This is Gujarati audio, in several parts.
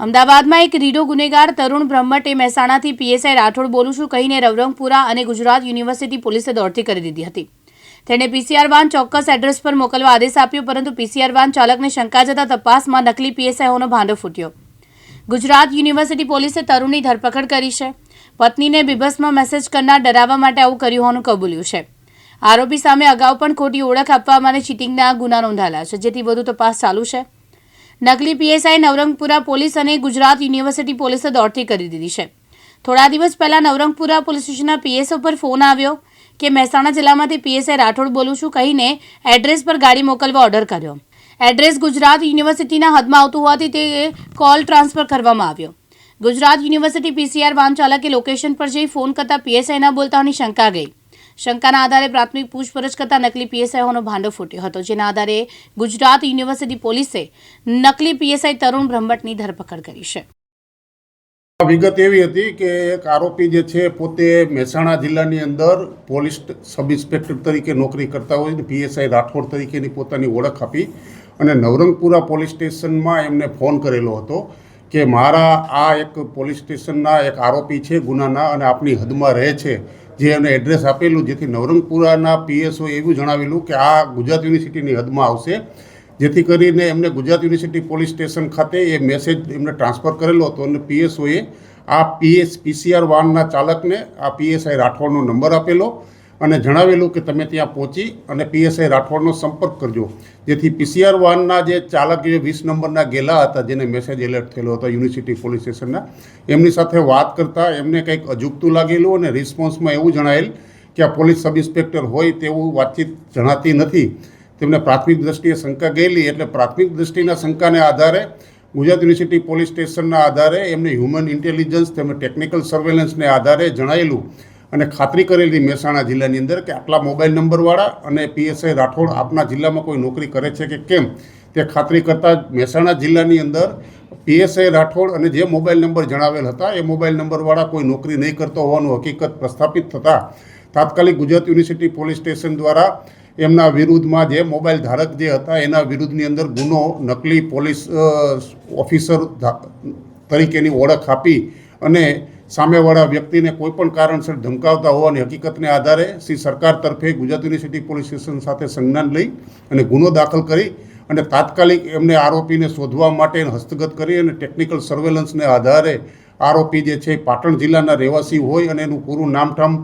અમદાવાદમાં એક રીડો ગુનેગાર તરુણ બ્રહ્મટે મહેસાણાથી પીએસઆઈ રાઠોડ બોલું છું, કહીને રવરંગપુરા અને ગુજરાત યુનિવર્સિટી પોલીસે દોડતી કરી દીધી હતી. તેણે પીસીઆર વાન ચોક્કસ એડ્રેસ પર મોકલવા આદેશ આપ્યો, પરંતુ પીસીઆર વાન ચાલકને શંકા જતા તપાસમાં નકલી પીએસઆઈ હોવાનો ભાંડો ફૂટ્યો. ગુજરાત યુનિવર્સિટી પોલીસે તરુણની ધરપકડ કરી છે. પત્નીને બીભસમાં મેસેજ કરનાર ડરાવવા માટે આવું કર્યું હોવાનું કબૂલ્યું છે. આરોપી સામે અગાઉ પણ ખોટી ઓળખ આપવા અને ચીટિંગના ગુના નોંધાયેલા છે, જેથી વધુ તપાસ ચાલુ છે. નકલી પીએસઆઈ નવરંગપુરા પોલીસ અને ગુજરાત યુનિવર્સિટી પોલીસે દોડતી કરી દીધી છે. થોડા દિવસ પહેલા નવરંગપુરા પોલીસ સ્ટેશનના પીએસઓ પર ફોન આવ્યો કે મહેસાણા જિલ્લામાંથી પીએસઆઈ રાઠોડ બોલું છું કહીને એડ્રેસ પર ગાડી મોકલવા ઓર્ડર કર્યો. એડ્રેસ ગુજરાત યુનિવર્સિટીના હદમાં આવતું હોવાથી તે કોલ ટ્રાન્સફર કરવામાં આવ્યો. ગુજરાત યુનિવર્સિટી પીસીઆર વાહન ચાલકે લોકેશન પર જઈ ફોન કરતા પીએસઆઈ ન બોલતાની શંકા ગઈ. શંકાના આધારે પ્રાથમિક પૂછપરછ કરતા નકલી પીએસઆઈ હોવાનો ભાંડો ફૂટ્યો હતો, જેના આધારે ગુજરાત યુનિવર્સિટી પોલીસે નકલી પીએસઆઈ તરુણ બ્રહ્મટની ધરપકડ કરી છે. વિગત એવી હતી કે એક આરોપી જે છે પોતે મહેસાણા જિલ્લાની અંદર પોલીસ સબ ઇન્સ્પેક્ટર તરીકે નોકરી કરતા હોય ને પીએસઆઈ રાઠોડ તરીકેની પોતાની ઓળખ આપી અને નવરંગપુરા પોલીસ સ્ટેશનમાં એમને ફોન કરેલો હતો કે મારા આ એક પોલીસ સ્ટેશનના એક આરોપી છે ગુનાના અને આપની હદમાં રહે છે જે એને એડ્રેસ આપેલું, જેથી નવરંગપુરાના પીએસઓ એવું જણાવેલું કે આ ગુજરાત યુનિવર્સિટીની હદમાં આવશે. જેથી કરીને એમને ગુજરાત યુનિવર્સિટી પોલીસ સ્ટેશન ખાતે એ મેસેજ એમને ટ્રાન્સફર કરેલો હતો અને પીએસઓએ આ પીએસ પીસીઆર વાનના ચાલકને આ પીએસઆઈ રાઠોડનો નંબર આપેલો. અને જણાવેલું કે તમે ત્યાં પહોંચી અને પીએસઆઈ રાઠોડનો સંપર્ક કરજો. જેથી પીસીઆર વાનના જે ચાલક જે વીસ નંબરના ગેલા હતા, જેને મેસેજ એલર્ટ થયેલો હતો યુનિવર્સિટી પોલીસ સ્ટેશનના, એમની સાથે વાત કરતાં એમને કંઈક અજુગતું લાગેલું અને રિસ્પોન્સમાં એવું જણાયેલ કે આ પોલીસ સબ ઇન્સ્પેક્ટર હોય તેવું વાતચીત જણાતી નથી. તેમને પ્રાથમિક દ્રષ્ટિએ શંકા ગયેલી, એટલે પ્રાથમિક દ્રષ્ટિના શંકાને આધારે ગુજરાત યુનિવર્સિટી પોલીસ સ્ટેશનના આધારે એમને હ્યુમન ઇન્ટેલિજન્સ તેમજ ટેકનિકલ સર્વેલન્સને આધારે જણાયેલું અને ખાતરી કરેલી મહેસાણા જિલ્લાની અંદર કે આટલા મોબાઈલ નંબરવાળા અને પીએસઆઈ રાઠોડ આપના જિલ્લામાં કોઈ નોકરી કરે છે કે કેમ, તે ખાતરી કરતાં મહેસાણા જિલ્લાની અંદર પીએસઆઈ રાઠોડ અને જે મોબાઈલ નંબર જણાવેલ હતા, એ મોબાઈલ નંબરવાળા કોઈ નોકરી નહીં કરતો હોવાનું હકીકત પ્રસ્થાપિત થતાં તાત્કાલિક ગુજરાત યુનિવર્સિટી પોલીસ સ્ટેશન દ્વારા એમના વિરુદ્ધમાં જે મોબાઈલ ધારક જે હતા, એના વિરુદ્ધની અંદર ગુનો નકલી પોલીસ ઓફિસર તરીકેની ઓળખ આપી અને સામેવાળા વ્યક્તિને કોઈપણ કારણસર ધમકાવતા હોવાની હકીકતને આધારે શ્રી સરકાર તરફે ગુજરાત યુનિવર્સિટી પોલીસ સ્ટેશન સાથે સંજ્ઞાન લઈ અને ગુનો દાખલ કરી અને તાત્કાલિક એમને આરોપીને શોધવા માટે હસ્તગત કરી અને ટેકનિકલ સર્વેલન્સને આધારે આરોપી જે છે પાટણ જિલ્લાના રહેવાસી હોય અને એનું પૂરું નામઠામ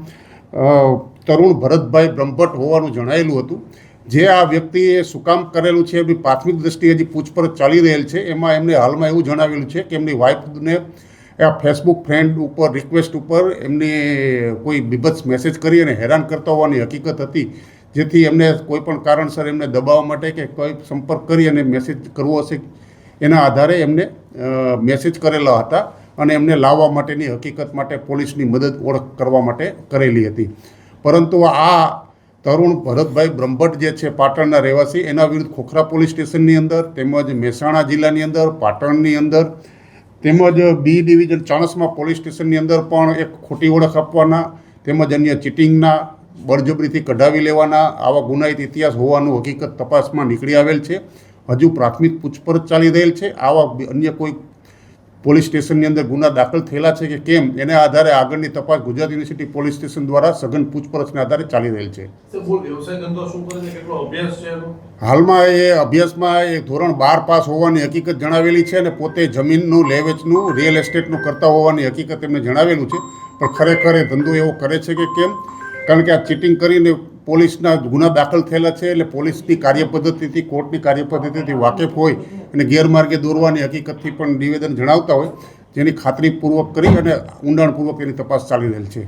તરુણ ભરતભાઈ બ્રહ્મભટ્ટ હોવાનું જણાયેલું હતું. જે આ વ્યક્તિએ શું કામ કરેલું છે એમની પ્રાથમિક દ્રષ્ટિએ હજી પૂછપરછ ચાલી રહેલ છે, એમાં એમને હાલમાં એવું જણાવેલું છે કે એમની વાઈફને આ ફેસબુક ફ્રેન્ડ ઉપર રિક્વેસ્ટ ઉપર એમને કોઈ બીભત્સ મેસેજ કરી અને હેરાન કરતા હોવાની હકીકત હતી, જેથી એમને કોઈ પણ કારણસર એમને દબાવવા માટે કે કોઈ સંપર્ક કરી અને મેસેજ કરવો હશે. એના આધારે એમને મેસેજ કરેલા હતા અને એમને લાવવા માટેની હકીકત માટે પોલીસની મદદ ઓળખ કરવા માટે કરેલી હતી. પરંતુ આ તરુણ ભરતભાઈ બ્રહ્મભટ્ટ જે છે પાટણના રહેવાસી, એના વિરુદ્ધ ખોખરા પોલીસ સ્ટેશનની અંદર તેમજ મહેસાણા જિલ્લાની અંદર, પાટણની અંદર તેમજ બી ડિવિઝન ચાણસમાં પોલીસ સ્ટેશનની અંદર પણ એક ખોટી ઓળખ આપવાના, તેમજ અન્ય ચીટિંગના, બળજબરીથી કઢાવી લેવાના, આવા ગુનાહિત ઇતિહાસ હોવાનું હકીકત તપાસમાં નીકળી આવેલ છે. હજુ પ્રાથમિક પૂછપરછ ચાલી રહેલ છે. આવા અન્ય કોઈ પોલીસ સ્ટેશનની અંદર ગુના દાખલ થયેલા છે કે કેમ એના આધારે આગળની તપાસ ગુજરાત યુનિવર્સિટી પોલીસ સ્ટેશન દ્વારા સઘન પૂછપરછના આધારે ચાલી રહેલ છે. હાલમાં એ અભ્યાસમાં એ ધોરણ બાર પાસ હોવાની હકીકત જણાવેલી છે અને પોતે જમીનનું લેવેચનું રિયલ એસ્ટેટનું કરતા હોવાની હકીકત એમને જણાવેલું છે. પણ ખરેખર એ ધંધો એવો કરે છે કે કેમ? કારણ કે આ ચીટિંગ કરીને પોલીસના ગુના દાખલ થયેલા છે એટલે પોલીસની કાર્યપદ્ધતિથી કોર્ટની કાર્યપદ્ધતિથી વાકેફ હોય અને ગેરમાર્ગે દોરવાની હકીકતથી પણ નિવેદન જણાવતા હોય જેની ખાતરીપૂર્વક કરી અને ઊંડાણપૂર્વક એની તપાસ ચાલી રહેલ છે.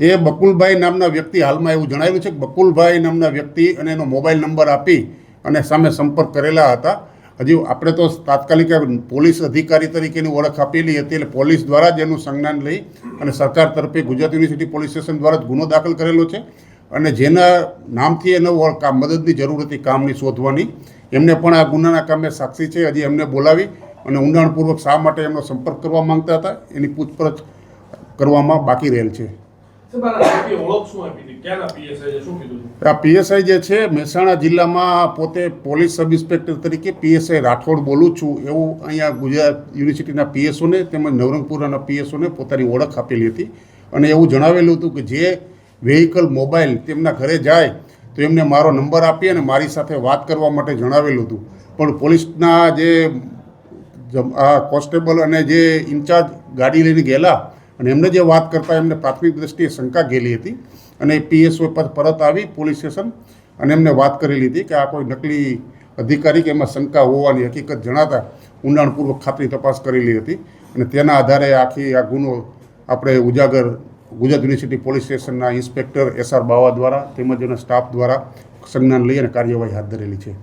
એ બકુલભાઈ નામના વ્યક્તિ હાલમાં એવું જણાવ્યું છે કે બકુલભાઈ નામના વ્યક્તિ અને એનો મોબાઈલ નંબર આપી અને સામે સંપર્ક કરેલા હતા. હજી આપણે તો તાત્કાલિક પોલીસ અધિકારી તરીકેની ઓળખ આપેલી હતી એટલે પોલીસ દ્વારા જ એનું સંજ્ઞાન લઈ અને સરકાર તરફે ગુજરાત યુનિવર્સિટી પોલીસ સ્ટેશન દ્વારા જ ગુનો દાખલ કરેલો છે. અને જેના નામથી એને મદદની જરૂર હતી કામની શોધવાની. એમને પણ આ ગુનાના કામે સાક્ષી છે. હજી એમને બોલાવી અને ઊંડાણપૂર્વક શા માટે એમનો સંપર્ક કરવા માંગતા હતા એની પૂછપરછ કરવામાં બાકી રહેલ છે. આ પીએસઆઈ જે છે, મહેસાણા જિલ્લામાં પોતે પોલીસ સબ ઇન્સ્પેક્ટર તરીકે પીએસઆઈ રાઠોડ બોલું છું. એવું અહીંયા ગુજરાત યુનિવર્સિટીના પીએસઓને તેમજ નવરંગપુરાના પીએસઓને પોતાની ઓળખ આપેલી હતી. અને એવું જણાવેલું હતું કે જે વેહિકલ મોબાઈલ તેમના ઘરે જાય, તો એમને મારો નંબર આપી અને મારી સાથે વાત કરવા માટે જણાવેલું હતું. પણ પોલીસના જે કોન્સ્ટેબલ અને જે ઇન્ચાર્જ ગાડી લઈને ગયેલા અને એમને જે વાત કરતા એમને પ્રાથમિક દ્રષ્ટિએ શંકા ગયેલી હતી અને પીએસઓ પર પરત આવી પોલીસ સ્ટેશન અને એમને વાત કરેલી હતી કે આ કોઈ નકલી અધિકારી કે એમાં શંકા હોવાની હકીકત જણાતા ઊંડાણપૂર્વક ખાતરી તપાસ કરેલી હતી અને તેના આધારે આખી આ ગુનો આપણે ઉજાગર ગુજરાત યુનિવર્સિટી પોલીસ સ્ટેશનના ઇન્સ્પેક્ટર એસ આર બાવા દ્વારા તેમજ એના સ્ટાફ દ્વારા સંજ્ઞાન લઈ અને કાર્યવાહી હાથ ધરેલી છે.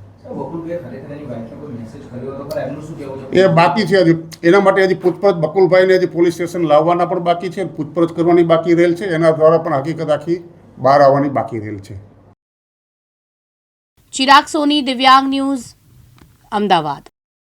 એ બાકી છે હજી. એના માટે હજી પૂછપરછ બકુલભાઈને હજી પોલીસ સ્ટેશન લાવવાના પણ બાકી છે. પૂછપરછ કરવાની બાકી રહેલ છે. એના દ્વારા પણ હકીકત આખી બહાર આવવાની બાકી રહેલ છે. ચિરાગ સોની દિવ્યાંગ ન્યૂઝ અમદાવાદ.